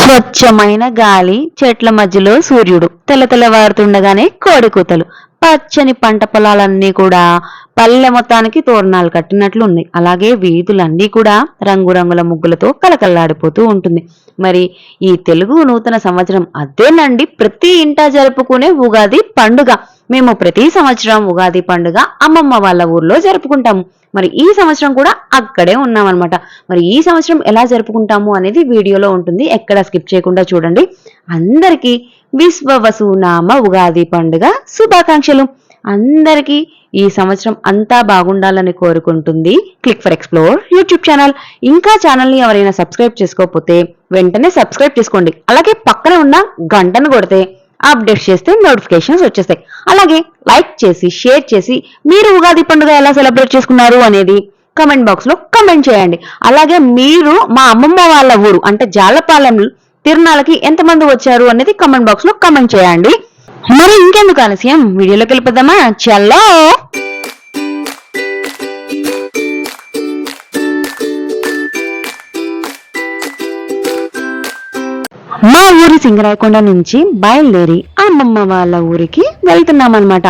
స్వచ్ఛమైన గాలి చెట్ల మధ్యలో సూర్యుడు తెల్ల కోడికూతలు కోడి కూతలు. పచ్చని పంట పొలాలన్నీ కూడా పల్లె మొత్తానికి తోరణాలు కట్టినట్లు ఉన్నాయి అలాగే వీధులన్నీ కూడా రంగురంగుల ముగ్గులతో కలకల్లాడిపోతూ ఉంటుంది. మరి ఈ తెలుగు నూతన సంవత్సరం అదేనండి. ప్రతి ఇంటా జరుపుకునే ఉగాది పండుగ. మేము ప్రతి సంవత్సరం ఉగాది పండుగ అమ్మమ్మ వాళ్ళ ఊర్లో జరుపుకుంటాము మరి ఈ సంవత్సరం కూడా అక్కడే ఉన్నామన్నమాట. మరి ఈ సంవత్సరం ఎలా జరుపుకుంటాము అనేది వీడియోలో ఉంటుంది. ఎక్కడ స్కిప్ చేయకుండా చూడండి. అందరికీ విశ్వవసునామ ఉగాది పండుగ శుభాకాంక్షలు. అందరికీ ఈ సంవత్సరం అంతా బాగుండాలని కోరుకుంటుంది. Click for explore YouTube channel ఇంకా ఛానల్ని ఎవరైనా సబ్స్క్రైబ్ చేసుకోకపోతే వెంటనే సబ్స్క్రైబ్ చేసుకోండి. అలాగే పక్కన ఉన్న గంటను కొడితే అప్డేట్ చేస్తే నోటిఫికేషన్స్ వచ్చేస్తాయి. అలాగే లైక్ చేసి షేర్ చేసి మీరు ఉగాది పండుగ ఎలా సెలబ్రేట్ చేసుకున్నారు అనేది కమెంట్ బాక్స్లో కమెంట్ చేయండి. అలాగే మీరు మా అమ్మమ్మ వాళ్ళ ఊరు అంటే జాలపాలెం తిరునాళ్ళకి ఎంతమంది వచ్చారు అనేది కమెంట్ బాక్స్లో కమెంట్ చేయండి. మరి ఇంకెందుకు ఆలస్యం? వీడియోలోకి వెళ్ళిపోదామా? చల్లో మా ఊరి సింగరాయకొండ నుంచి బయలుదేరి అమ్మమ్మ వాళ్ళ ఊరికి వెళ్తున్నామన్నమాట.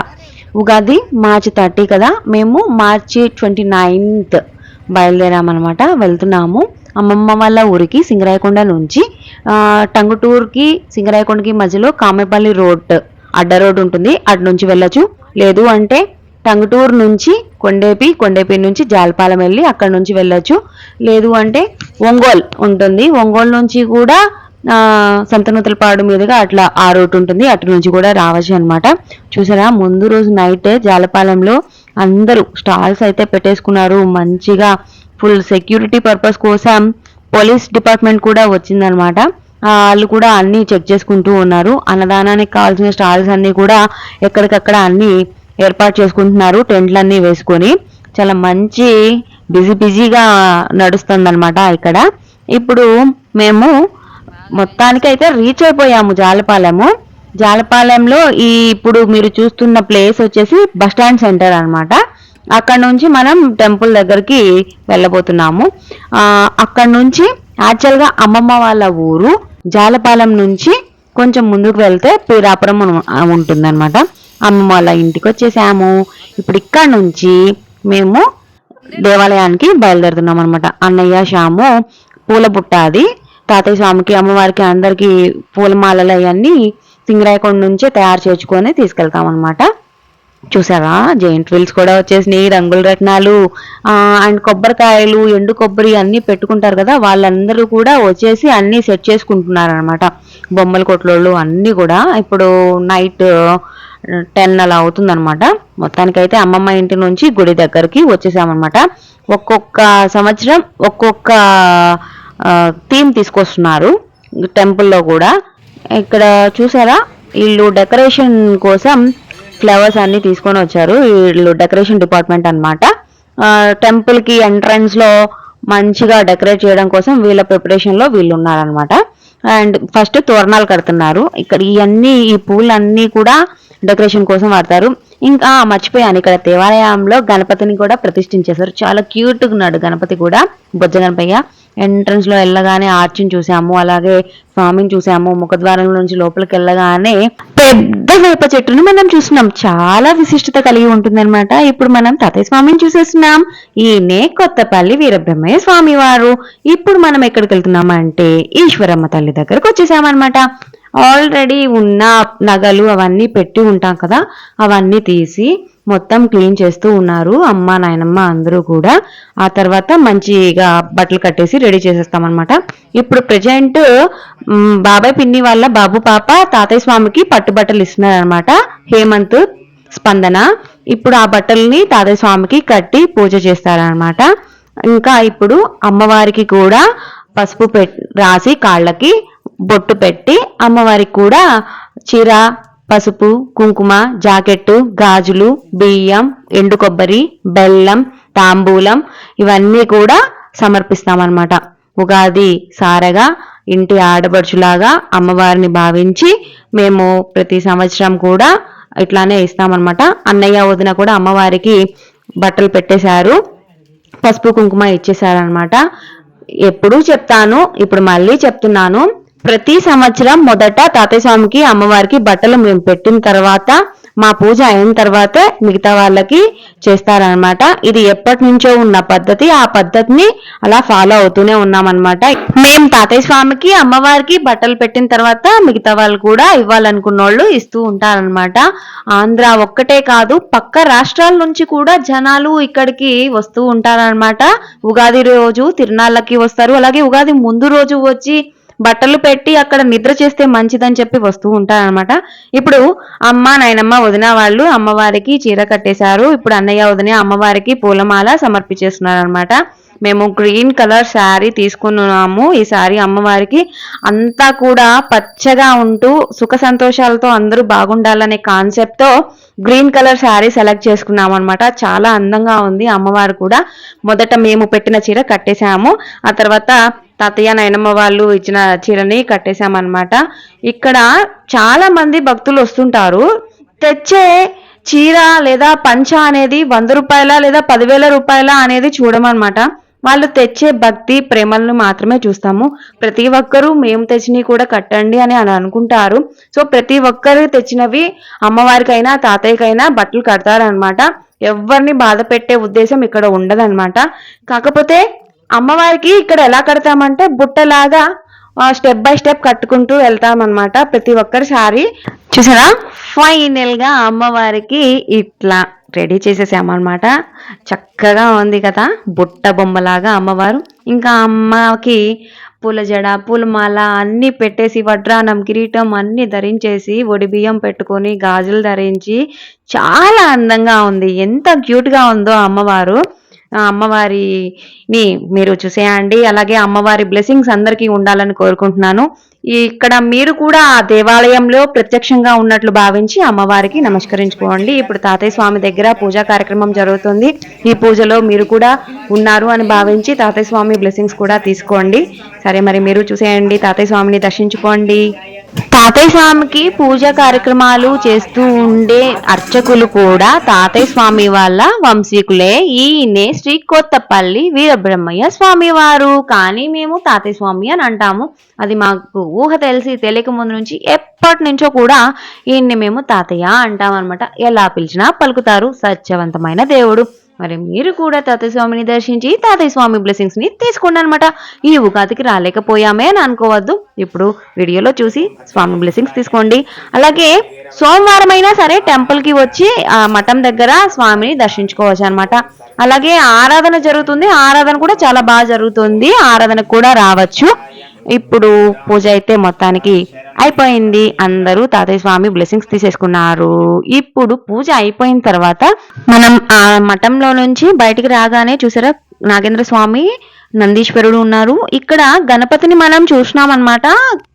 ఉగాది మార్చి థర్టీ కదా మేము మార్చి ట్వంటీ నైన్త్ బయలుదేరామన్నమాట వెళ్తున్నాము. అమ్మమ్మ వాళ్ళ ఊరికి సింగరాయకొండ నుంచి ఆ, టంగుటూరుకి సింగరాయకొండకి మధ్యలో కామెపల్లి రోడ్ అడ్డ రోడ్ ఉంటుంది. అటు నుంచి వెళ్ళొచ్చు. లేదు అంటే టంగుటూరు నుంచి కొండేపి కొండేపి నుంచి జాలపాలెం వెళ్ళి అక్కడ నుంచి వెళ్ళొచ్చు. లేదు అంటే ఒంగోల్ ఉంటుంది. ఒంగోలు నుంచి కూడా సంతనూతల పాడు మీదుగా అట్లా ఆ రోడ్డు ఉంటుంది. అటు నుంచి కూడా రావచ్చు అనమాట చూసారా? ముందు రోజు నైట్ జాలపాలెంలో అందరూ స్టాల్స్ అయితే పెట్టేసుకున్నారు. మంచిగా ఫుల్ సెక్యూరిటీ పర్పస్ కోసం పోలీస్ డిపార్ట్మెంట్ కూడా వచ్చిందనమాట వాళ్ళు కూడా అన్నీ చెక్ చేసుకుంటూ ఉన్నారు. అన్నదానానికి కావాల్సిన స్టాల్స్ అన్నీ కూడా ఎక్కడికక్కడ అన్నీ ఏర్పాటు చేసుకుంటున్నారు. టెంట్లన్నీ వేసుకొని. చాలా మంచి బిజీ బిజీగా నడుస్తుందన్నమాట ఇక్కడ. ఇప్పుడు మేము మొత్తానికి అయితే రీచ్ అయిపోయాము జాలపాలెము. జాలపాలెంలో ఈ ఇప్పుడు మీరు చూస్తున్న ప్లేస్ వచ్చేసి బస్ స్టాండ్ సెంటర్ అనమాట అక్కడ నుంచి మనం టెంపుల్ దగ్గరికి వెళ్ళబోతున్నాము. అక్కడ నుంచి యాక్చువల్గా అమ్మమ్మ వాళ్ళ ఊరు జాలపాలెం నుంచి కొంచెం ముందుకు వెళ్తే పీరాపురం ఉంటుంది అనమాట అమ్మమ్మ వాళ్ళ ఇంటికి వచ్చేసాము. ఇప్పుడు ఇక్కడ నుంచి మేము దేవాలయానికి బయలుదేరుతున్నాం అనమాట అన్నయ్య శ్యాము పూల బుట్ట అది తాతయ్య స్వామికి అమ్మవారికి అందరికి పూలమాలలు అవన్నీ సింగరాయకొండ నుంచే తయారు చేసుకొని తీసుకెళ్తాం అనమాట చూసారా జైంట్ వీల్స్ కూడా వచ్చేసినాయి రంగుల రత్నాలు అండ్ కొబ్బరికాయలు ఎండు కొబ్బరి అన్నీ పెట్టుకుంటారు కదా వాళ్ళందరూ కూడా వచ్చేసి అన్నీ సెట్ చేసుకుంటున్నారు అనమాట బొమ్మల కొట్లోళ్ళు అన్నీ కూడా. ఇప్పుడు నైట్ టెన్ అలా అవుతుందన్నమాట. మొత్తానికైతే అమ్మమ్మ ఇంటి నుంచి గుడి దగ్గరికి వచ్చేసామన్నమాట. ఒక్కొక్క సంవత్సరం ఒక్కొక్క థీమ్ తీసుకొస్తున్నారు టెంపుల్లో కూడా. ఇక్కడ చూసారా? వీళ్ళు డెకరేషన్ కోసం ఫ్లవర్స్ అన్ని తీసుకొని వచ్చారు. వీళ్ళు డెకరేషన్ డిపార్ట్మెంట్ అనమాట టెంపుల్కి ఎంట్రన్స్లో మంచిగా డెకరేట్ చేయడం కోసం వీళ్ళ ప్రిపరేషన్లో వీళ్ళు ఉన్నారనమాట అండ్ ఫస్ట్ తోరణాలు కడుతున్నారు. ఇక్కడ ఇవన్నీ ఈ పూలన్నీ కూడా డెకరేషన్ కోసం వాడతారు. ఇంకా మర్చిపోయాను ఇక్కడ దేవాలయంలో గణపతిని కూడా ప్రతిష్ఠించేశారు. చాలా క్యూట్గా ఉన్నాడు గణపతి కూడా. బొజ్జ గణపయ్య ఎంట్రన్స్లో వెళ్ళగానే ఆర్చిని చూసాము అలాగే స్వామిని చూసాము. ముఖద్వారం నుంచి లోపలికి వెళ్ళగానే పెద్ద వేప చెట్టుని మనం చూస్తున్నాం. చాలా విశిష్టత కలిగి ఉంటుందన్నమాట. ఇప్పుడు మనం తాతయ్య స్వామిని చూసేస్తున్నాం. ఈయనే కొత్తపల్లి వీరబ్రహ్మయ్య స్వామి వారు ఇప్పుడు మనం ఎక్కడికి వెళ్తున్నామంటే ఈశ్వరమ్మ తల్లి దగ్గరకు వచ్చేసామన్నమాట. ఆల్రెడీ ఉన్న నగలు అవన్నీ పెట్టి ఉంటాం కదా అవన్నీ తీసి మొత్తం క్లీన్ చేస్తూ ఉన్నారు. అమ్మ నాయనమ్మ అందరూ కూడా. ఆ తర్వాత మంచిగా బట్టలు కట్టేసి రెడీ చేసేస్తామన్నమాట. ఇప్పుడు ప్రజెంట్ బాబాయ్ పిన్ని వాళ్ళ బాబు పాప తాతయ్య స్వామికి పట్టుబట్టలు ఇస్తున్నారనమాట హేమంత్ స్పందన. ఇప్పుడు ఆ బట్టల్ని తాతయ్య స్వామికి కట్టి పూజ చేస్తారనమాట ఇంకా ఇప్పుడు అమ్మవారికి కూడా పసుపు పెట్ రాసి కాళ్ళకి బొట్టు పెట్టి అమ్మవారికి కూడా చీర పసుపు కుంకుమ జాకెట్టు గాజులు బియ్యం ఎండు కొబ్బరి బెల్లం తాంబూలం ఇవన్నీ కూడా సమర్పిస్తామన్నమాట. ఉగాది సారగా ఇంటి ఆడపడుచులాగా అమ్మవారిని భావించి మేము ప్రతి సంవత్సరం కూడా ఇట్లానే ఇస్తామన్నమాట. అన్నయ్య వదిన కూడా అమ్మవారికి బట్టలు పెట్టేశారు పసుపు కుంకుమ ఇచ్చేసారనమాట ఎప్పుడూ చెప్తాను ఇప్పుడు మళ్ళీ చెప్తున్నాను. ప్రతి సంవత్సరం మొదట తాతయ్య స్వామికి అమ్మవారికి బట్టలు మేము పెట్టిన తర్వాత మా పూజ అయిన తర్వాత మిగతా వాళ్ళకి చేస్తారనమాట ఇది ఎప్పటి నుంచో ఉన్న పద్ధతి. ఆ పద్ధతిని అలా ఫాలో అవుతూనే ఉన్నామన్నమాట. మేము తాతయ్య స్వామికి అమ్మవారికి బట్టలు పెట్టిన తర్వాత మిగతా వాళ్ళు కూడా ఇవ్వాలనుకున్న వాళ్ళు ఇస్తూ ఉంటారనమాట ఆంధ్ర ఒక్కటే కాదు పక్క రాష్ట్రాల నుంచి కూడా జనాలు ఇక్కడికి వస్తూ ఉంటారనమాట ఉగాది రోజు తిరునాళ్ళకి వస్తారు. అలాగే ఉగాది ముందు రోజు వచ్చి బట్టలు పెట్టి అక్కడ నిద్ర చేస్తే మంచిదని చెప్పి వస్తూ ఉంటారనమాట ఇప్పుడు అమ్మ నాయనమ్మ వదిన వాళ్ళు అమ్మవారికి చీర కట్టేశారు. ఇప్పుడు అన్నయ్య వదిన అమ్మవారికి పూలమాల సమర్పించేస్తున్నారు అనమాట మేము గ్రీన్ కలర్ శారీ తీసుకున్నాము. ఈ శారీ అమ్మవారికి అంతా కూడా పచ్చగా ఉంటూ సుఖ సంతోషాలతో అందరూ బాగుండాలనే కాన్సెప్ట్తో గ్రీన్ కలర్ శారీ సెలెక్ట్ చేసుకున్నాము అనమాట చాలా అందంగా ఉంది అమ్మవారు కూడా. మొదట మేము పెట్టిన చీర కట్టేశాము. ఆ తర్వాత తాతయ్య నాయనమ్మ వాళ్ళు ఇచ్చిన చీరని కట్టేశామన్నమాట. ఇక్కడ చాలా మంది భక్తులు వస్తుంటారు. తెచ్చే చీర లేదా పంచ అనేది వంద రూపాయల లేదా పదివేల రూపాయల అనేది చూడమన్నమాట. వాళ్ళు తెచ్చే భక్తి ప్రేమలను మాత్రమే చూస్తాము. ప్రతి ఒక్కరూ మేము తెచ్చినవి కూడా కట్టండి అని అని అనుకుంటారు. సో ప్రతి ఒక్కరు తెచ్చినవి అమ్మవారికైనా తాతయ్యకైనా బట్టలు కడతారనమాట ఎవరిని బాధ పెట్టే ఉద్దేశం ఇక్కడ ఉండదన్నమాట. కాకపోతే అమ్మవారికి ఇక్కడ ఎలా కడతామంటే బుట్టలాగా స్టెప్ బై స్టెప్ కట్టుకుంటూ వెళ్తామన్నమాట ప్రతి ఒక్కరి సారి. చూసారా? ఫైనల్గా అమ్మవారికి ఇట్లా రెడీ చేసేసామన్నమాట. చక్కగా ఉంది కదా బుట్ట బొమ్మలాగా అమ్మవారు. ఇంకా అమ్మకి పూల జడ పూలమాల అన్నీ పెట్టేసి వడ్రానం కిరీటం అన్నీ ధరించేసి ఒడి బియ్యం పెట్టుకొని గాజులు ధరించి చాలా అందంగా ఉంది. ఎంత క్యూట్గా ఉందో అమ్మవారు. అమ్మవారిని మీరు చూసేయండి. అలాగే అమ్మవారి బ్లెస్సింగ్స్ అందరికీ ఉండాలని కోరుకుంటున్నాను. ఇక్కడ మీరు కూడా ఆ దేవాలయంలో ప్రత్యక్షంగా ఉన్నట్లు భావించి అమ్మవారికి నమస్కరించుకోండి. ఇప్పుడు తాతయ్య స్వామి దగ్గర పూజా కార్యక్రమం జరుగుతుంది. ఈ పూజలో మీరు కూడా ఉన్నారు అని భావించి తాతయ్య స్వామి బ్లెస్సింగ్స్ కూడా తీసుకోండి. సరే మరి మీరు చూసేయండి. తాతయ్య స్వామిని దర్శించుకోండి. తాతయ్య స్వామికి పూజ కార్యక్రమాలు చేస్తూ ఉండే అర్చకులు కూడా తాతయ్య స్వామి వాళ్ళ వంశీకులే. ఈయనే శ్రీ కొత్తపల్లి వీరబ్రహ్మయ్య స్వామి వారు కానీ మేము తాతయ్య స్వామి అని అంటాము. అది మాకు ఊహ తెలిసి తెలియక ముందు నుంచి ఎప్పటి నుంచో కూడా ఈయన్ని మేము తాతయ్య అంటాం అనమాట ఎలా పిలిచినా పలుకుతారు. సత్యవంతమైన దేవుడు. మరి మీరు కూడా తాతయ్య స్వామిని దర్శించి తాతయ్య స్వామి బ్లెస్సింగ్స్ని తీసుకోండి అనమాట ఈ ఉగాదికి రాలేకపోయామే అని అనుకోవద్దు. ఇప్పుడు వీడియోలో చూసి స్వామి బ్లెస్సింగ్స్ తీసుకోండి. అలాగే సోమవారం అయినా సరే టెంపుల్కి వచ్చి ఆ మఠం దగ్గర స్వామిని దర్శించుకోవచ్చు అనమాట అలాగే ఆరాధన జరుగుతుంది. ఆరాధన కూడా చాలా బాగా జరుగుతుంది. ఆరాధన కూడా రావచ్చు. ఇప్పుడు పూజ అయితే మొత్తానికి అయిపోయింది. అందరూ తాతయ్య స్వామి బ్లెస్సింగ్స్ తీసేసుకున్నారు. ఇప్పుడు పూజ అయిపోయిన తర్వాత మనం ఆ మఠంలో నుంచి బయటికి రాగానే చూసారా? నాగేంద్ర స్వామి నందీశ్వరుడు ఉన్నారు. ఇక్కడ గణపతిని మనం చూసినాం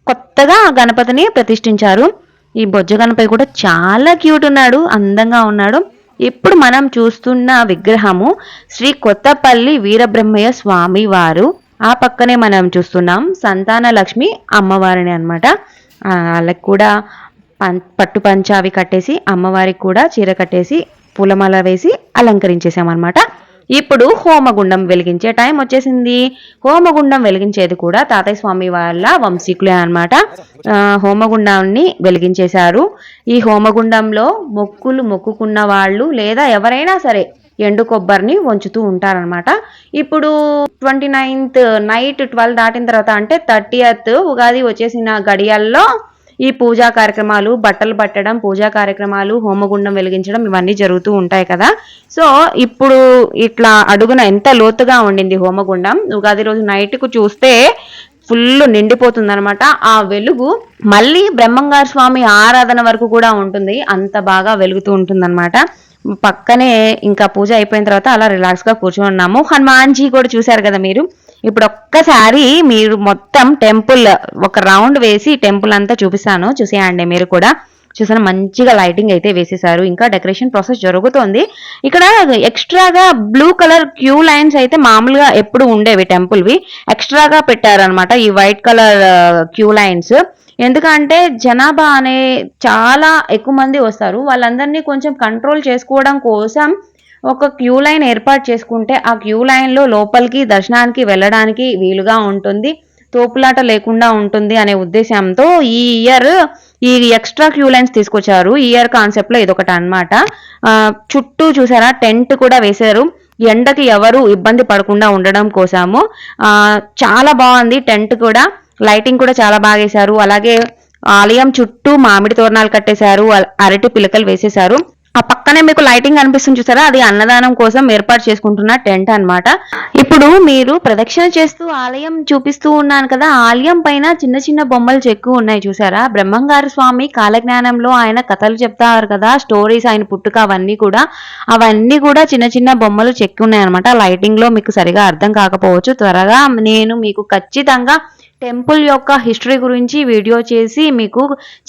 కొత్తగా గణపతిని ప్రతిష్ఠించారు. ఈ బొజ్జ గణపతి కూడా చాలా క్యూట్ ఉన్నాడు అందంగా ఉన్నాడు. ఇప్పుడు మనం చూస్తున్న విగ్రహము శ్రీ కొత్తపల్లి వీరబ్రహ్మయ్య స్వామి వారు. ఆ పక్కనే మనం చూస్తున్నాం సంతాన లక్ష్మి అమ్మవారిని అనమాట వాళ్ళకి కూడా పం పట్టు పంచ అవి కట్టేసి అమ్మవారికి కూడా చీర కట్టేసి పూలమాల వేసి అలంకరించేసామన్నమాట ఇప్పుడు హోమగుండం వెలిగించే టైం వచ్చేసింది. హోమగుండం వెలిగించేది కూడా తాతయ్య స్వామి వాళ్ళ వంశీకులే అనమాట హోమగుండాన్ని వెలిగించేశారు. ఈ హోమగుండంలో మొక్కులు మొక్కుకున్న వాళ్ళు లేదా ఎవరైనా సరే ఎండు కొబ్బరిని వంచుతూ ఉంటారనమాట ఇప్పుడు ట్వంటీ నైన్త్ నైట్ ట్వెల్వ్ దాటిన తర్వాత అంటే థర్టీయత్ ఉగాది వచ్చేసిన గడియల్లో ఈ పూజా కార్యక్రమాలు బట్టలు పట్టడం పూజా కార్యక్రమాలు హోమగుండం వెలిగించడం ఇవన్నీ జరుగుతూ ఉంటాయి కదా. సో ఇప్పుడు ఇట్లా అడుగున ఎంత లోతుగా ఉండింది హోమగుండం? ఉగాది రోజు నైట్కు చూస్తే ఫుల్ నిండిపోతుంది అనమాట ఆ వెలుగు మళ్ళీ బ్రహ్మంగారు స్వామి ఆరాధన వరకు కూడా ఉంటుంది. అంత బాగా వెలుగుతూ ఉంటుంది పక్కనే ఇంకా పూజ అయిపోయిన తర్వాత అలా రిలాక్స్గా కూర్చొని ఉన్నాము. హనుమాన్జీ కూడా చూశారు కదా మీరు? ఇప్పుడు ఒక్కసారి మీరు మొత్తం టెంపుల్ ఒక రౌండ్ వేసి టెంపుల్ అంతా చూపిస్తాను. చూసేయండి మీరు కూడా. చూసాను మంచిగా లైటింగ్ అయితే వేసేసారు ఇంకా డెకరేషన్ ప్రాసెస్ జరుగుతోంది. ఇక్కడ ఎక్స్ట్రాగా బ్లూ కలర్ క్యూ లైన్స్ అయితే మామూలుగా ఎప్పుడు ఉండేవి టెంపుల్వి ఎక్స్ట్రాగా పెట్టారనమాట ఈ వైట్ కలర్ క్యూ లైన్స్ ఎందుకంటే జనాభా అనే చాలా ఎక్కువ మంది వస్తారు. వాళ్ళందరినీ కొంచెం కంట్రోల్ చేసుకోవడం కోసం ఒక క్యూ లైన్ ఏర్పాటు చేసుకుంటే ఆ క్యూ లైన్లో లోపలికి దర్శనానికి వెళ్ళడానికి వీలుగా ఉంటుంది. తోపులాట లేకుండా ఉంటుంది అనే ఉద్దేశంతో ఈ ఇయర్ ఈ ఎక్స్ట్రా క్యూ లైన్స్ తీసుకొచ్చారు. ఇయర్ కాన్సెప్ట్లో ఇదొకటి అనమాట చుట్టూ చూసారా టెంట్ కూడా వేశారు. ఎండకి ఎవరు ఇబ్బంది పడకుండా ఉండడం కోసము. ఆ చాలా బాగుంది టెంట్ కూడా. లైటింగ్ కూడా చాలా బాగా వేశారు. అలాగే ఆలయం చుట్టూ మామిడి తోరణాలు కట్టేశారు. అరటి పిలకలు వేసేశారు. ఆ పక్కనే మీకు లైటింగ్ కనిపిస్తుంది చూసారా? అది అన్నదానం కోసం ఏర్పాటు చేసుకుంటున్న టెంట్ అన్నమాట. ఇప్పుడు మీరు ప్రదక్షిణ చేస్తూ ఆలయం చూపిస్తూ ఉన్నాను కదా ఆలయం పైన చిన్న చిన్న బొమ్మలు చెక్కు ఉన్నాయి చూసారా? బ్రహ్మంగారు స్వామి కాలజ్ఞానంలో ఆయన కథలు చెప్తారు కదా స్టోరీస్ ఆయన పుట్టుక అవన్నీ కూడా. అవన్నీ కూడా చిన్న చిన్న బొమ్మలు చెక్కి ఉన్నాయి అనమాట లైటింగ్లో మీకు సరిగా అర్థం కాకపోవచ్చు. త్వరగా నేను మీకు ఖచ్చితంగా టెంపుల్ యొక్క హిస్టరీ గురించి వీడియో చేసి మీకు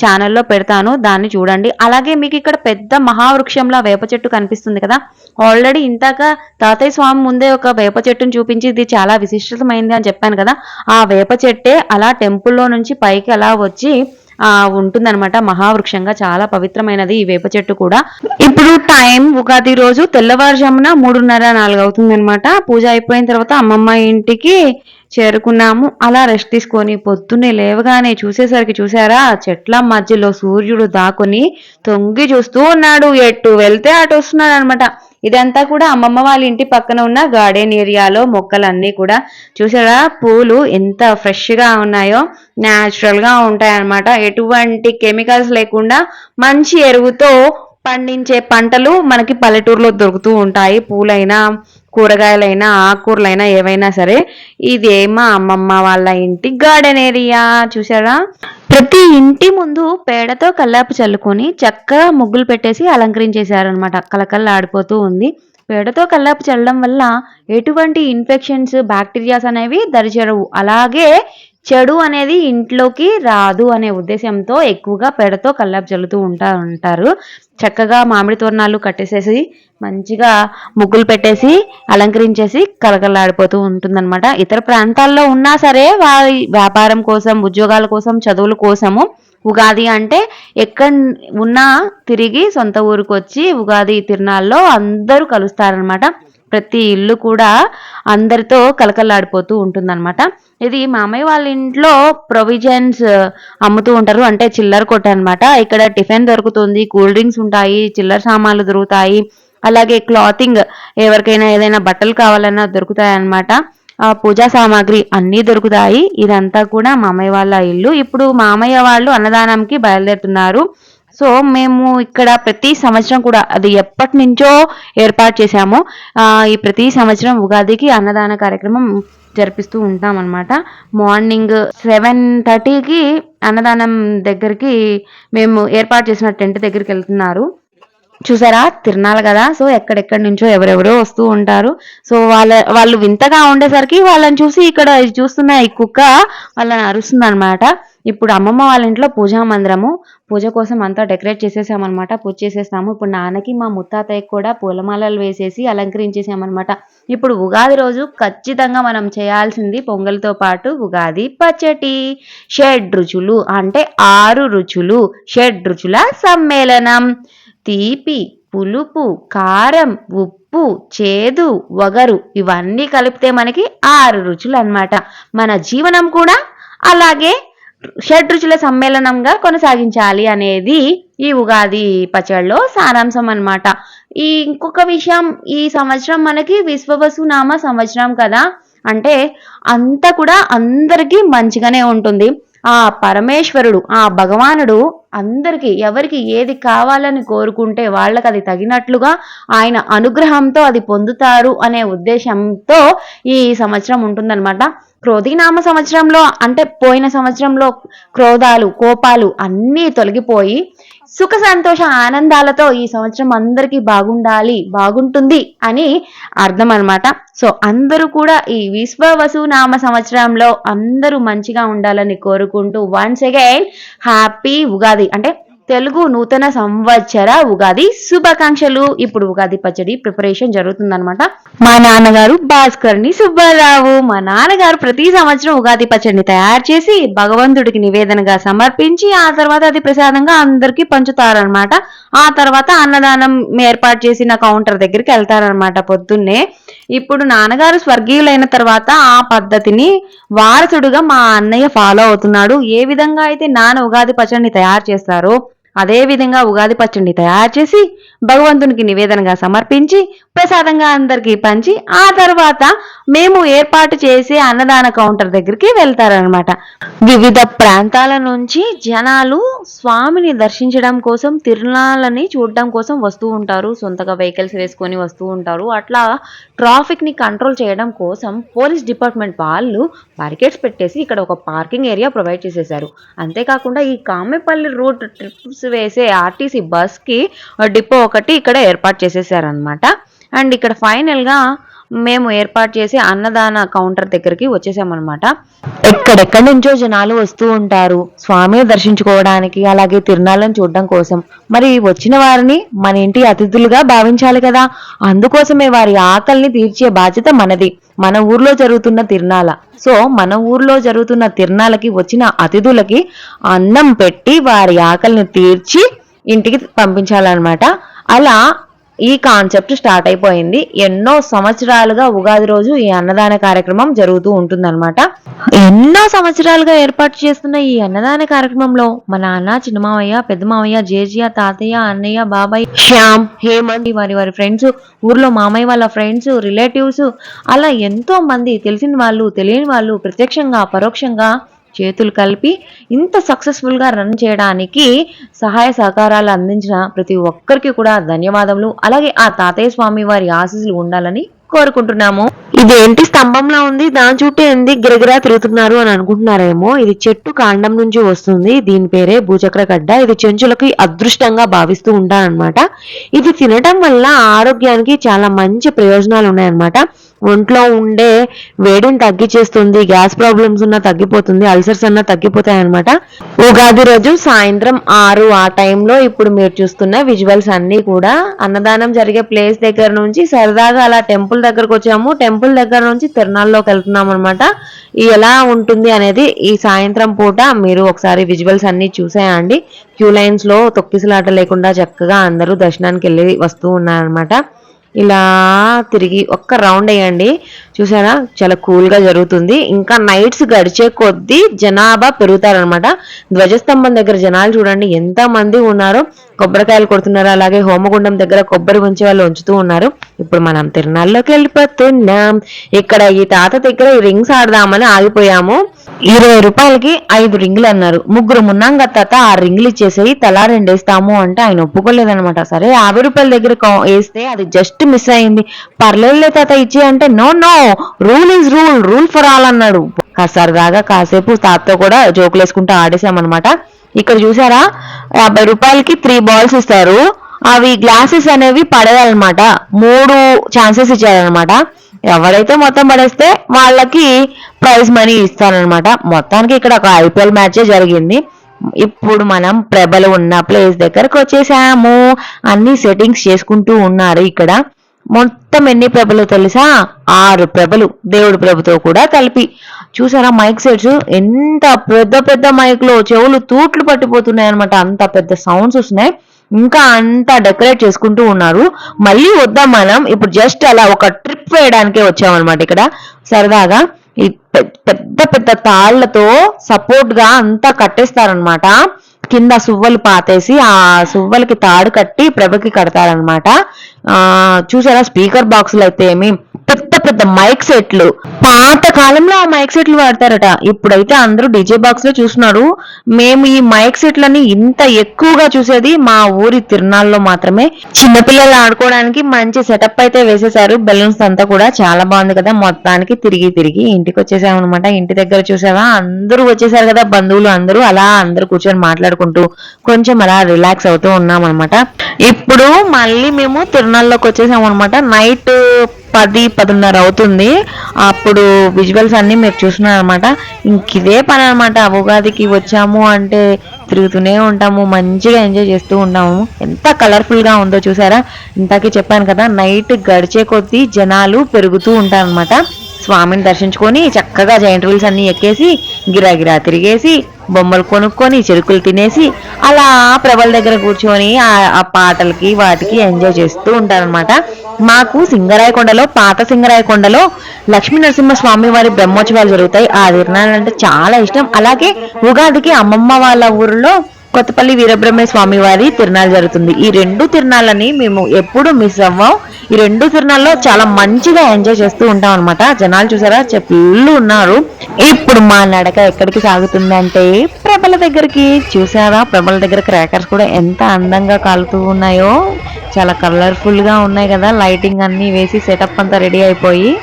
ఛానల్లో పెడతాను దాన్ని చూడండి. అలాగే మీకు ఇక్కడ పెద్ద మహావృక్షంలో వేప చెట్టు కనిపిస్తుంది కదా. ఆల్రెడీ ఇంతాక తాతయ్య స్వామి ముందే ఒక వేప చెట్టును చూపించి ఇది చాలా విశిష్టమైంది అని చెప్పాను కదా. ఆ వేప చెట్టే అలా టెంపుల్లో నుంచి పైకి అలా వచ్చి ఆ ఉంటుందన్నమాట. మహావృక్షంగా చాలా పవిత్రమైనది ఈ వేప చెట్టు కూడా. ఇప్పుడు టైం ఉగాది రోజు తెల్లవారుజామున మూడున్నర నాలుగు అవుతుందన్నమాట. పూజ అయిపోయిన తర్వాత అమ్మమ్మ ఇంటికి చేరుకున్నాము. అలా రెస్ట్ తీసుకొని పొద్దున్నే లేవగానే చూసేసరికి చూసారా? చెట్ల మధ్యలో సూర్యుడు దాక్కుని తొంగి చూస్తూ ఉన్నాడు. ఎటు వెళ్తే అటు వస్తున్నాడు అనమాట ఇదంతా కూడా అమ్మమ్మ వాళ్ళ ఇంటి పక్కన ఉన్న గార్డెన్ ఏరియాలో మొక్కలన్నీ కూడా. చూసారా? పూలు ఎంత ఫ్రెష్గా ఉన్నాయో. నాచురల్గా ఉంటాయన్నమాట. ఎటువంటి కెమికల్స్ లేకుండా మంచి ఎరువుతో పండించే పంటలు మనకి పల్లెటూరులో దొరుకుతూ ఉంటాయి. పూలైనా కూరగాయలైనా ఆకుకూరలైనా ఏవైనా సరే ఇదేమో అమ్మమ్మ వాళ్ళ ఇంటి గార్డెన్ ఏరియా. చూసారా ప్రతి ఇంటి ముందు పేడతో కల్లాపు చల్లుకొని చక్కగా ముగ్గులు పెట్టేసి అలంకరించేశారనమాట కలకల్లా ఆడిపోతూ ఉంది. పేడతో కల్లాపు చల్లడం వల్ల ఎటువంటి ఇన్ఫెక్షన్స్ బ్యాక్టీరియాస్ అనేవి దరిచేరవు. అలాగే చెడు అనేది ఇంట్లోకి రాదు అనే ఉద్దేశంతో ఎక్కువగా పెడతో కల్లాపు చల్లుతూ ఉంటా ఉంటారు. చక్కగా మామిడి తోరణాలు కట్టేసేసి మంచిగా ముగ్గులు పెట్టేసి అలంకరించేసి కలకలాడిపోతూ ఉంటుందన్నమాట. ఇతర ప్రాంతాల్లో ఉన్నా సరే వారి వ్యాపారం కోసం ఉద్యోగాల కోసం చదువుల కోసము ఉగాది అంటే ఎక్కడ ఉన్నా తిరిగి సొంత ఊరికి వచ్చి ఉగాది తిరునాళ్ళలో అందరూ కలుస్తారనమాట ప్రతి ఇల్లు కూడా అందరితో కలకల్లాడిపోతూ ఉంటుందన్నమాట. ఇది మామయ్య వాళ్ళ ఇంట్లో ప్రొవిజన్స్ అమ్ముతూ ఉంటారు. అంటే చిల్లర కొట్టు అనమాట ఇక్కడ టిఫిన్ దొరుకుతుంది కూల్ డ్రింక్స్ ఉంటాయి చిల్లర సామాన్లు దొరుకుతాయి. అలాగే క్లాతింగ్ ఎవరికైనా ఏదైనా బట్టలు కావాలన్నా దొరుకుతాయి అన్నమాట. పూజా సామాగ్రి అన్నీ దొరుకుతాయి. ఇదంతా కూడా మామయ్య వాళ్ళ ఇల్లు. ఇప్పుడు మామయ్య వాళ్ళు అన్నదానంకి బయలుదేరుతున్నారు. సో మేము ఇక్కడ ప్రతి సంవత్సరం కూడా అది ఎప్పటి నుంచో ఏర్పాటు చేశాము. ఈ ప్రతి సంవత్సరం ఉగాదికి అన్నదాన కార్యక్రమం జరిపిస్తూ ఉంటాం అనమాట మార్నింగ్ సెవెన్ థర్టీకి అన్నదానం దగ్గరికి మేము ఏర్పాటు చేసిన టెంట్ దగ్గరికి వెళ్తున్నారు. చూసారా? తిరణాలు కదా. సో ఎక్కడెక్కడి నుంచో ఎవరెవరో వస్తూ ఉంటారు. సో వాళ్ళ వాళ్ళు వింతగా ఉండేసరికి వాళ్ళని చూసి ఇక్కడ చూస్తున్న ఈ కుక్క వాళ్ళని అరుస్తుంది అనమాట ఇప్పుడు అమ్మమ్మ వాళ్ళ ఇంట్లో పూజా మందిరము. పూజ కోసం అంతా డెకరేట్ చేసేసామన్నమాట. పూజ చేసేస్తాము. ఇప్పుడు నాన్నకి మా ముత్తాతయ్యకి కూడా పూలమాలలు వేసేసి అలంకరించేసామన్నమాట. ఇప్పుడు ఉగాది రోజు ఖచ్చితంగా మనం చేయాల్సింది పొంగల్తో పాటు ఉగాది పచ్చటి. షెడ్ రుచులు అంటే ఆరు రుచులు. షెడ్ రుచుల సమ్మేళనం. తీపి పులుపు కారం ఉప్పు చేదు వగరు ఇవన్నీ కలిపితే మనకి ఆరు రుచులు అన్నమాట. మన జీవనం కూడా అలాగే షడ్రుచుల సమ్మేళనంగా కొనసాగించాలి అనేది ఈ ఉగాది పచ్చడిలో సారాంశం అన్నమాట. ఈ ఇంకొక విషయం ఈ సంవత్సరం మనకి విశ్వవసునామ సంవత్సరం కదా. అంటే అంతా కూడా అందరికీ మంచిగానే ఉంటుంది. ఆ పరమేశ్వరుడు ఆ భగవానుడు అందరికీ ఎవరికి ఏది కావాలని కోరుకుంటే వాళ్ళకి అది తగినట్లుగా ఆయన అనుగ్రహంతో అది పొందుతారు అనే ఉద్దేశంతో ఈ సంవత్సరం ఉంటుందన్నమాట. క్రోధినామ సంవత్సరంలో అంటే పోయిన సంవత్సరంలో క్రోధాలు కోపాలు అన్నీ తొలగిపోయి సుఖ సంతోష ఆనందాలతో ఈ సంవత్సరం అందరికీ బాగుండాలి బాగుంటుంది అని అర్థం అన్నమాట సో అందరూ కూడా ఈ విశ్వవసు నామ సంవత్సరంలో అందరూ మంచిగా ఉండాలని కోరుకుంటూ వన్స్ అగైన్ హ్యాపీ ఉగాది. అంటే తెలుగు నూతన సంవత్సర ఉగాది శుభాకాంక్షలు. ఇప్పుడు ఉగాది పచ్చడి ప్రిపరేషన్ జరుగుతుందన్నమాట. మా నాన్నగారు భాస్కర్ని సుబ్బారావు మా నాన్నగారు ప్రతి సంవత్సరం ఉగాది పచ్చడిని తయారు చేసి భగవంతుడికి నివేదనగా సమర్పించి ఆ తర్వాత అది ప్రసాదంగా అందరికీ పంచుతారనమాట ఆ తర్వాత అన్నదానం ఏర్పాటు చేసిన కౌంటర్ దగ్గరికి వెళ్తారనమాట పొద్దున్నే. ఇప్పుడు నాన్నగారు స్వర్గీయులైన తర్వాత ఆ పద్ధతిని వారసుడుగా మా అన్నయ్య ఫాలో అవుతున్నాడు. ఏ విధంగా అయితే నాన్న ఉగాది పచ్చడిని తయారు చేస్తారో అదే విధంగా ఉగాది పచ్చడిని తయారు చేసి భగవంతునికి నివేదనగా సమర్పించి ప్రసాదంగా అందరికీ పంచి ఆ తర్వాత మేము ఏర్పాటు చేసే అన్నదాన కౌంటర్ దగ్గరికి వెళ్తారనమాట వివిధ ప్రాంతాల నుంచి జనాలు స్వామిని దర్శించడం కోసం తిరునాళ్ళని చూడడం కోసం వస్తూ ఉంటారు. సొంతగా వెహికల్స్ వేసుకొని వస్తూ ఉంటారు. అట్లా ట్రాఫిక్ని కంట్రోల్ చేయడం కోసం పోలీస్ డిపార్ట్మెంట్ వాళ్ళు బ్యారికేడ్స్ పెట్టేసి ఇక్కడ ఒక పార్కింగ్ ఏరియా ప్రొవైడ్ చేసేసారు అంతేకాకుండా ఈ కామెపల్లి రోడ్ ట్రిప్స్ వేసే ఆర్టీసీ బస్కి డిపో ఒకటి ఇక్కడ ఏర్పాటు చేసేసారనమాట అండ్ ఇక్కడ ఫైనల్గా మేము ఏర్పాటు చేసి అన్నదాన కౌంటర్ దగ్గరికి వచ్చేసామన్నమాట. ఎక్కడెక్కడి నుంచో జనాలు వస్తూ ఉంటారు. స్వామిని దర్శించుకోవడానికి అలాగే తిరునాళ్ళని చూడడం కోసం. మరి వచ్చిన వారిని మన ఇంటి అతిథులుగా భావించాలి కదా. అందుకోసమే వారి ఆకలిని తీర్చే బాధ్యత మనది. మన ఊర్లో జరుగుతున్న తిరునాళ. సో మన ఊర్లో జరుగుతున్న తిరునాళ్ళకి వచ్చిన అతిథులకి అన్నం పెట్టి వారి ఆకలిని తీర్చి ఇంటికి పంపించాలన్నమాట. అలా ఈ కాన్సెప్ట్ స్టార్ట్ అయిపోయింది. ఎన్నో సంవత్సరాలుగా ఉగాది రోజు ఈ అన్నదాన కార్యక్రమం జరుగుతూ ఉంటుందన్నమాట. ఎన్నో సంవత్సరాలుగా ఏర్పాటు చేస్తున్న ఈ అన్నదాన కార్యక్రమంలో మా నాన్న చిన్న మావయ్య పెద్ద మామయ్య జేజియ తాతయ్య అన్నయ్య బాబాయ్ శ్యామ్ హేమంత్ వారి వారి ఫ్రెండ్స్ ఊర్లో మామయ్య వాళ్ళ ఫ్రెండ్స్ రిలేటివ్స్ అలా ఎంతో మంది తెలిసిన వాళ్ళు తెలియని వాళ్ళు ప్రత్యక్షంగా పరోక్షంగా చేతులు కలిపి ఇంత సక్సెస్ఫుల్గా రన్ చేయడానికి సహాయ సహకారాలు అందించిన ప్రతి ఒక్కరికి కూడా ధన్యవాదములు. అలాగే ఆ తాతయ్య స్వామి వారి ఆశీస్సులు ఉండాలని కోరుకుంటున్నాము. ఇదేంటి స్తంభంలా ఉంది? దాని చుట్టూ ఎంది గిరగిరా తిరుగుతున్నారు అని అనుకుంటున్నారేమో. ఇది చెట్టు కాండం నుంచి వస్తుంది. దీని పేరే భూచక్ర గడ్డ. ఇది చెంచులకి అదృష్టంగా భావిస్తూ ఉంటారన్నమాట. ఇది తినటం వల్ల ఆరోగ్యానికి చాలా మంచి ప్రయోజనాలు ఉన్నాయన్నమాట ఒంట్లో ఉండే వేడిని తగ్గించేస్తుంది గ్యాస్ ప్రాబ్లమ్స్ ఉన్నా తగ్గిపోతుంది అల్సర్స్ అన్నా తగ్గిపోతాయి అనమాట ఉగాది రోజు సాయంత్రం ఆరు ఆ టైంలో ఇప్పుడు మీరు చూస్తున్న విజువల్స్ అన్నీ కూడా అన్నదానం జరిగే ప్లేస్ దగ్గర నుంచి సరదాగా అలా టెంపుల్ దగ్గరకు వచ్చాము. టెంపుల్ దగ్గర నుంచి తిరునాళ్ళలోకి వెళ్తున్నాం అనమాట ఎలా ఉంటుంది అనేది ఈ సాయంత్రం పూట మీరు ఒకసారి విజువల్స్ అన్నీ చూసేయండి. క్యూ లైన్స్లో తొక్కిసలాట లేకుండా చక్కగా అందరూ దర్శనానికి వెళ్ళి వస్తూ ఉన్నారనమాట ఇలా తిరిగి ఒక్క రౌండ్ వేయండి. చూసారా? చాలా కూల్గా జరుగుతుంది. ఇంకా నైట్స్ గడిచే కొద్దీ జనాభా పెరుగుతారనమాట ధ్వజస్తంభం దగ్గర జనాలు చూడండి ఎంత మంది కొబ్బరికాయలు కొడుతున్నారు. అలాగే హోమగుండం దగ్గర కొబ్బరి ఉంచే వాళ్ళు ఉంచుతూ ఉన్నారు. ఇప్పుడు మనం తిరునాళ్ళలోకి వెళ్ళిపోతున్నాం. ఇక్కడ ఈ తాత దగ్గర ఈ రింగ్స్ ఆడదామని ఆగిపోయాము. ఇరవై రూపాయలకి ఐదు రింగులు అన్నారు. ముగ్గురు మున్నాంగ తాత ఆ రింగులు ఇచ్చేసేయి తలా రెండు వేస్తాము అంటే ఆయన ఒప్పుకోలేదనమాట సరే యాభై రూపాయల దగ్గర వేస్తే అది జస్ట్ మిస్ అయింది. పర్లేదులే తాత ఇచ్చే అంటే no no rule is rule rule for all అన్నాడు. కా- సరదాగా కాసేపు తాతతో కూడా జోకులు వేసుకుంటూ ఆడేసామన్నమాట ఇక్కడ చూసారా యాభై రూపాయలకి త్రీ బాల్స్ ఇస్తారు. అవి గ్లాసెస్ అనేవి పడేయాలన్నమాట మూడు ఛాన్సెస్ ఇచ్చారనమాట ఎవరైతే మొత్తం పడేస్తే వాళ్ళకి ప్రైజ్ మనీ ఇస్తారనమాట మొత్తానికి ఇక్కడ ఒక ఐపీఎల్ మ్యాచే జరిగింది. ఇప్పుడు మనం ప్రభలు ఉన్న ప్లేస్ దగ్గరకు వచ్చేసాము. అన్ని సెట్టింగ్స్ చేసుకుంటూ ఉన్నారు ఇక్కడ. మొత్తం ఎన్ని ప్రభలు తెలుసా? ఆరు ప్రభలు దేవుడి ప్రభుతో కూడా కలిపి. చూసారా మైక్ సెట్స్ ఎంత పెద్ద పెద్ద మైక్లో చెవులు తూట్లు పట్టిపోతున్నాయి అనమాట అంత పెద్ద సౌండ్స్ వస్తున్నాయి. ఇంకా అంతా డెకరేట్ చేసుకుంటూ ఉన్నారు. మళ్ళీ వద్దాం మనం. ఇప్పుడు జస్ట్ అలా ఒక ట్రిప్ వేయడానికే వచ్చామన్నమాట ఇక్కడ. సరదాగా ఈ పెద్ద పెద్ద తాళ్ళతో సపోర్ట్గా అంతా కట్టేస్తారనమాట కింద సువ్వలు పాతేసి ఆ సువ్వలకి తాడు కట్టి ప్రభకి కడతారనమాట ఆ చూసారా? స్పీకర్ బాక్సులు అయితే ఏమి పెద్ద మైక్ సెట్లు పాత కాలంలో ఆ మైక్ సెట్లు వాడతారట. ఇప్పుడైతే అందరూ డీజే బాక్స్లో చూస్తున్నారు. మేము ఈ మైక్ సెట్లని ఇంత ఎక్కువగా చూసేది మా ఊరి తిరునాళ్ళలో మాత్రమే. చిన్నపిల్లలు ఆడుకోవడానికి మంచి సెటప్ అయితే వేసేసారు బెలూన్స్ అంతా కూడా చాలా బాగుంది కదా. మొత్తానికి తిరిగి తిరిగి ఇంటికి వచ్చేసాము అనమాట ఇంటి దగ్గర చూసావా? అందరూ వచ్చేసారు కదా బంధువులు అందరూ. అలా అందరూ కూర్చొని మాట్లాడుకుంటూ కొంచెం అలా రిలాక్స్ అవుతూ ఉన్నాం అనమాట ఇప్పుడు మళ్ళీ మేము తిరునాళ్ళలోకి వచ్చేసాం అనమాట నైట్ పది పదిన్నర అవుతుంది. అప్పుడు విజువల్స్ అన్నీ మీరు చూస్తున్నారు అనమాట ఇంక ఇదే పని అనమాట ఉగాదికి వచ్చాము అంటే తిరుగుతూనే ఉంటాము. మంచిగా ఎంజాయ్ చేస్తూ ఉంటాము ఎంత కలర్ఫుల్గా ఉందో చూసారా? ఇంతకీ చెప్పాను కదా నైట్ గడిచే కొద్దీ జనాలు పెరుగుతూ ఉంటారనమాట స్వామిని దర్శించుకొని చక్కగా జైంట్ వీల్స్ అన్ని ఎక్కేసి గిరాగిరా తిరిగేసి బొమ్మలు కొనుక్కొని చెరుకులు తినేసి అలా ప్రభల దగ్గర కూర్చొని ఆ పాటలకి వాటికి ఎంజాయ్ చేస్తూ ఉంటారనమాట మాకు సింగరాయకొండలో పాత సింగరాయకొండలో లక్ష్మీ నరసింహ స్వామి వారి బ్రహ్మోత్సవాలు జరుగుతాయి. ఆ తిరణాలంటే చాలా ఇష్టం. అలాగే ఉగాదికి అమ్మమ్మ వాళ్ళ ఊరిలో కొత్తపల్లి వీరబ్రహ్మ స్వామి వారి తిరునాళ్ళు జరుగుతుంది. ఈ రెండు తిరునాళ్ళని మేము ఎప్పుడు మిస్ అవ్వం. ఈ రెండు తిరునాళ్ళలో చాలా మంచిగా ఎంజాయ్ చేస్తూ ఉంటాం అనమాట జనాలు చూసారా? చెప్పులు ఉన్నారు. ఇప్పుడు మా నడక ఎక్కడికి సాగుతుందంటే ప్రభల దగ్గరికి. చూసారా? ప్రభల దగ్గర క్రాకర్స్ కూడా ఎంత అందంగా కాలుతూ ఉన్నాయో. చాలా కలర్ఫుల్గా ఉన్నాయి కదా. లైటింగ్ అన్ని వేసి సెటప్ అంతా రెడీ అయిపోయి.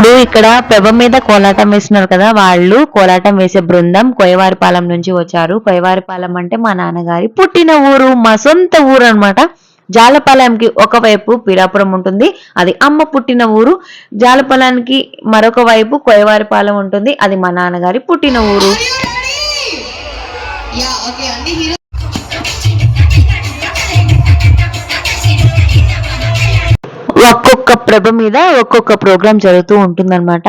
ఇప్పుడు ఇక్కడ పెబ మీద కోలాటం వేస్తున్నారు కదా వాళ్ళు కోలాటం వేసే బృందం కొయవారిపాలెం నుంచి వచ్చారు. కొయవారిపాలెం అంటే మా నాన్నగారి పుట్టిన ఊరు మా సొంత ఊరు అన్నమాట. జాలపాలెంకి ఒకవైపు పీడాపురం ఉంటుంది అది అమ్మ పుట్టిన ఊరు. జాలపాలెంకి మరొక వైపు కొయవారిపాలెం ఉంటుంది అది మా నాన్నగారి పుట్టిన ఊరు. ఒక్కొక్క ప్రభ మీద ఒక్కొక్క ప్రోగ్రాం జరుగుతూ ఉంటుందన్నమాట.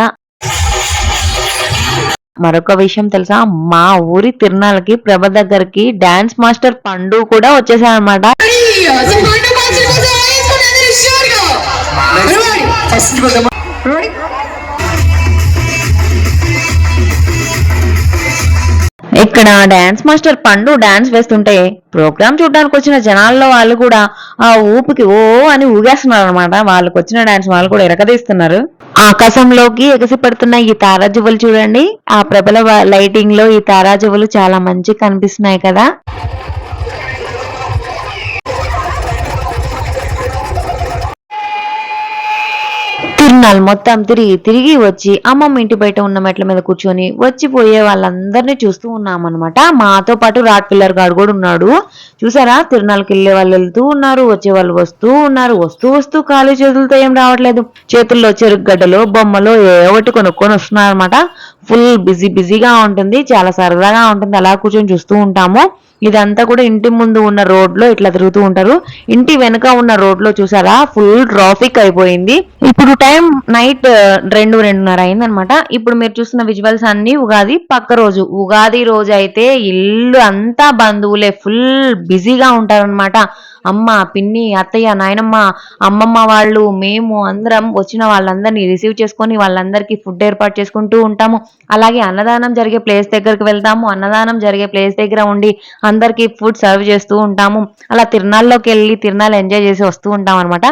మరొక విషయం తెలుసా? మా ఊరి తిరునాళ్ళకి ప్రభ దగ్గరికి డాన్స్ మాస్టర్ పండు కూడా వచ్చేసాడనమాట ఫస్ట్ ఇక్కడ డాన్స్ మాస్టర్ పండు డాన్స్ వేస్తుంటే ప్రోగ్రామ్ చూడడానికి వచ్చిన జనాల్లో వాళ్ళు కూడా ఆ ఊపికి ఓ అని ఊగేస్తున్నారు అనమాట వాళ్ళకి వచ్చిన డాన్స్ వాళ్ళు కూడా ఎరకదీస్తున్నారు. ఆకాశంలోకి ఎగసి పడుతున్న ఈ తారాజువ్వలు చూడండి. ఆ ప్రబల లైటింగ్లో ఈ తారాజువ్వలు చాలా మంచి కనిపిస్తున్నాయి కదా. తిరునాల్ మొత్తం తిరిగి తిరిగి వచ్చి అమ్మమ్మ ఇంటి బయట ఉన్న మెట్ల మీద కూర్చొని వచ్చిపోయే వాళ్ళందరినీ చూస్తూ ఉన్నాం మాతో పాటు రాట్ పిల్లర్ గాడు కూడా ఉన్నాడు. చూసారా? తిరునాళ్ళకి వెళ్ళే వాళ్ళు వెళ్తూ ఉన్నారు వచ్చే వాళ్ళు వస్తూ ఉన్నారు వస్తూ వస్తూ ఖాళీ చేతులతో ఏం రావట్లేదు. చేతుల్లో చెరుకు గడ్డలు బొమ్మలు ఏ ఒకటి కొనుక్కొని వస్తున్నారు అనమాట ఫుల్ బిజీ బిజీగా ఉంటుంది. చాలా సరదాగా ఉంటుంది. అలా కూర్చొని చూస్తూ ఉంటాము. ఇదంతా కూడా ఇంటి ముందు ఉన్న రోడ్లో ఇట్లా తిరుగుతూ ఉంటారు. ఇంటి వెనక ఉన్న రోడ్లో చూసారా? ఫుల్ ట్రాఫిక్ అయిపోయింది. ఇప్పుడు టైం నైట్ రెండు రెండున్నర అయిందనమాట. ఇప్పుడు మీరు చూస్తున్న విజువల్స్ అన్ని ఉగాది పక్క రోజు. ఉగాది రోజు అయితే ఇల్లు అంతా బంధువులే ఫుల్ బిజీగా ఉంటారనమాట. అమ్మ పిన్ని అత్తయ్య నాయనమ్మ అమ్మమ్మ వాళ్ళు మేము అందరం వచ్చిన వాళ్ళందరినీ రిసీవ్ చేసుకొని వాళ్ళందరికీ ఫుడ్ ఏర్పాటు చేసుకుంటూ ఉంటాము. అలాగే అన్నదానం జరిగే ప్లేస్ దగ్గరికి వెళ్తాము. అన్నదానం జరిగే ప్లేస్ దగ్గర ఉండి అందరికీ ఫుడ్ సర్వ్ చేస్తూ ఉంటాము. అలా తిరునాళ్ళలోకి వెళ్ళి తిరునాళ్ళు ఎంజాయ్ చేసి వస్తూ ఉంటాం అనమాట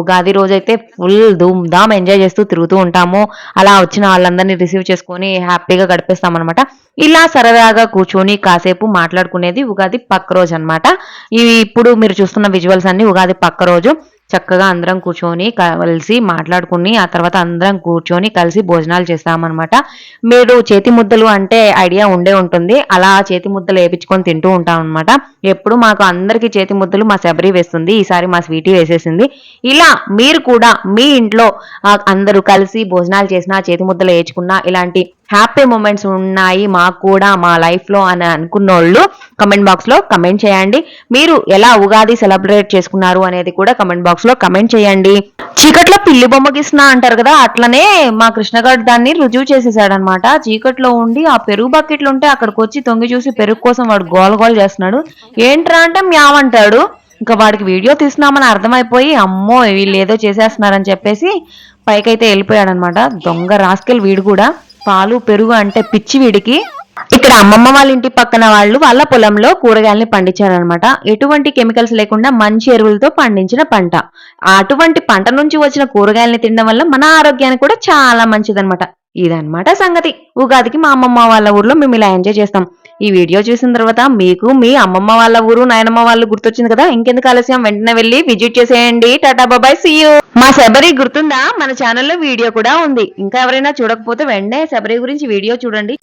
ఉగాది రోజైతే ఫుల్ ధూమ్ ధామ్ ఎంజాయ్ చేస్తూ తిరుగుతూ ఉంటాము. అలా వచ్చిన వాళ్ళందరినీ రిసీవ్ చేసుకొని హ్యాపీగా గడిపేస్తాం అనమాట ఇలా సరదాగా కూర్చొని కాసేపు మాట్లాడుకునేది ఉగాది పక్క రోజు అన్నమాట. ఇవి ఇప్పుడు మీరు చూస్తున్న విజువల్స్ అన్ని ఉగాది పక్క రోజు. చక్కగా అందరం కూర్చొని కలిసి మాట్లాడుకుని ఆ తర్వాత అందరం కూర్చొని కలిసి భోజనాలు చేస్తామన్నమాట. మీరు చేతి ముద్దలు అంటే ఐడియా ఉండే ఉంటుంది. అలా చేతి ముద్దలు వేపించుకొని తింటూ ఉంటాం అనమాట ఎప్పుడు మాకు అందరికీ చేతి ముద్దలు మా శబరి వేస్తుంది ఈసారి మా స్వీటీ వేసేసింది. ఇలా మీరు కూడా మీ ఇంట్లో అందరూ కలిసి భోజనాలు చేసినా చేతి ముద్దలు వేయించుకున్నా ఇలాంటి హ్యాపీ మూమెంట్స్ ఉన్నాయి మాకు కూడా మా లైఫ్లో అని అని అనుకున్నోళ్ళు కమెంట్ బాక్స్లో కమెంట్ చేయండి. మీరు ఎలా ఉగాది సెలబ్రేట్ చేసుకున్నారు అనేది కూడా కమెంట్ బాక్స్లో కమెంట్ చేయండి. చీకట్లో పిల్లి బొమ్మ గీస్తున్నా అంటారు కదా అట్లనే మా కృష్ణగారు దాన్ని రుజువు చేసేసాడనమాట. చీకట్లో ఉండి ఆ పెరుగు బకెట్లు ఉంటే అక్కడికి వచ్చి తొంగి చూసి పెరుగు కోసం వాడు గోల గోల చేస్తున్నాడు. ఏంట్రా అంటే మ్యావంటాడు ఇంకా వాడికి వీడియో తీస్తున్నామని అర్థమైపోయి అమ్మో వీళ్ళు ఏదో చేసేస్తున్నారని చెప్పేసి పైకైతే వెళ్ళిపోయాడనమాట. దొంగ రాస్కెల్ వీడు కూడా. పాలు పెరుగు అంటే పిచ్చి వీడికి. ఇక్కడ అమ్మమ్మ వాళ్ళ ఇంటి పక్కన వాళ్ళు వాళ్ళ పొలంలో కూరగాయల్ని పండించారనమాట ఎటువంటి కెమికల్స్ లేకుండా మంచి ఎరువులతో పండించిన పంట. అటువంటి పంట నుంచి వచ్చిన కూరగాయల్ని తినడం వల్ల మన ఆరోగ్యానికి కూడా చాలా మంచిదనమాట ఇదనమాట సంగతి. ఉగాదికి మా అమ్మమ్మ వాళ్ళ ఊర్లో మేము ఇలా ఎంజాయ్ చేస్తాం. ఈ వీడియో చూసిన తర్వాత మీకు మీ అమ్మమ్మ వాళ్ళ ఊరు నాయనమ్మ వాళ్ళు గుర్తొచ్చింది కదా? ఇంకెందుకు ఆలస్యం? వెంటనే వెళ్ళి విజిట్ చేసేయండి. టాటా బాబాయ్ సీ మా శబరి గుర్తుందా? మన ఛానల్లో వీడియో కూడా ఉంది. ఇంకా ఎవరైనా చూడకపోతే వెంటనే శబరి గురించి వీడియో చూడండి.